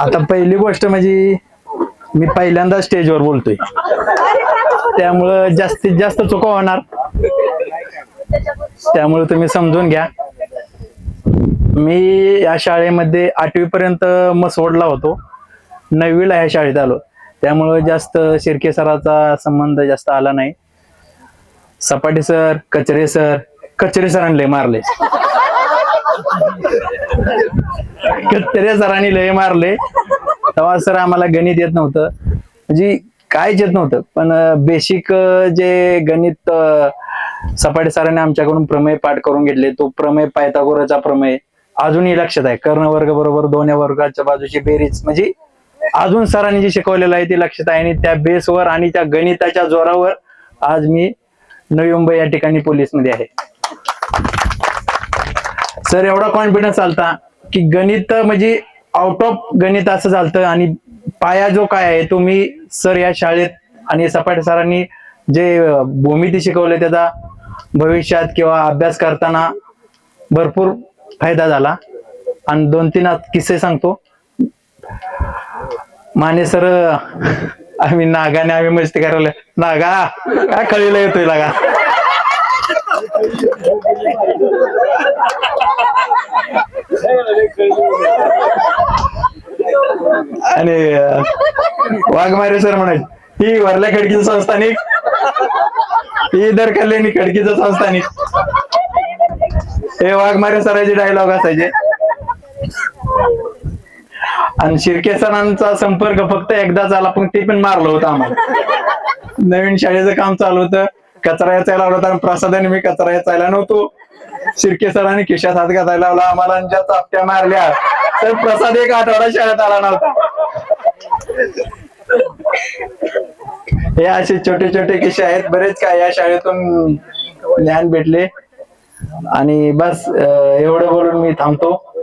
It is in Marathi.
आता पहिली गोष्ट म्हणजे मी पहिल्यांदा स्टेजवर बोलतोय. त्यामुळं जास्तीत जास्त चुका होणार. त्यामुळे तुम्ही समजून घ्या. मी या शाळेमध्ये आठवी पर्यंत मसवडला होतो. नववीला ह्या शाळेत आलो. त्यामुळं जास्त शिर्के सराचा संबंध जास्त आला नाही. सपाटे सर कचरे सर कचरे सर आणले मारले. कत्तरे सरांनी लय मारले. तेव्हा सर आम्हाला गणित येत नव्हतं. म्हणजे कायच येत नव्हतं. पण बेसिक जे गणित सपाटे सरांनी आमच्याकडून प्रमेय पाठ करून घेतले. तो प्रमेय पायथागोराचा प्रमेय. अजूनही लक्षात आहे. कर्ण वर्ग बरोबर दोन्ही वर्गाच्या बाजूची बेरीज. म्हणजे अजून सरांनी जे शिकवलेलं आहे ते लक्षात आहे. आणि त्या बेसवर आणि त्या गणिताच्या जोरावर आज मी नवी मुंबई या ठिकाणी पोलीसमध्ये आहे. सर एवढा कॉन्फिडन्स चालता की गणित म्हणजे आउट ऑफ गणित असं झालतं आणि पाया जो काय आहे तो मी सर या शाळेत आणि सपाटे सरांनी जे भूमिती शिकवले त्याचा भविष्यात किंवा अभ्यास करताना भरपूर फायदा झाला. आणि दोन तीन किस्से सांगतो. माने सर आम्ही नागाने आम्ही मस्ती करायला नागा काय कळीला येतोय लागा आणि वाघमारे सर म्हणायचे ही वरल्या खडकीचं संस्थानिक ही दर कल्याणी खडकीचं संस्थानिक. हे वाघमारे सरांचे डायलॉग असायचे. आणि शिर्के सरांचा संपर्क फक्त एकदा झाला पण ते पण मारलं होतं आम्हाला. नवीन शाळेचं काम चालू होतं. कचरा याचायला लावला होता आणि प्रसादाने मी कचरा याचायला नव्हतो. शिर्के सरांनी खिशात हात घालायला लावला आम्हाला ज्या चापट्या मारल्या तर प्रसाद एक आठवडा शाळेत आला नव्हता. हे असे छोटे छोटे किस्से आहेत. बरेच काय या शाळेतून ज्ञान भेटले. आणि बस एवढं बोलून मी थांबतो.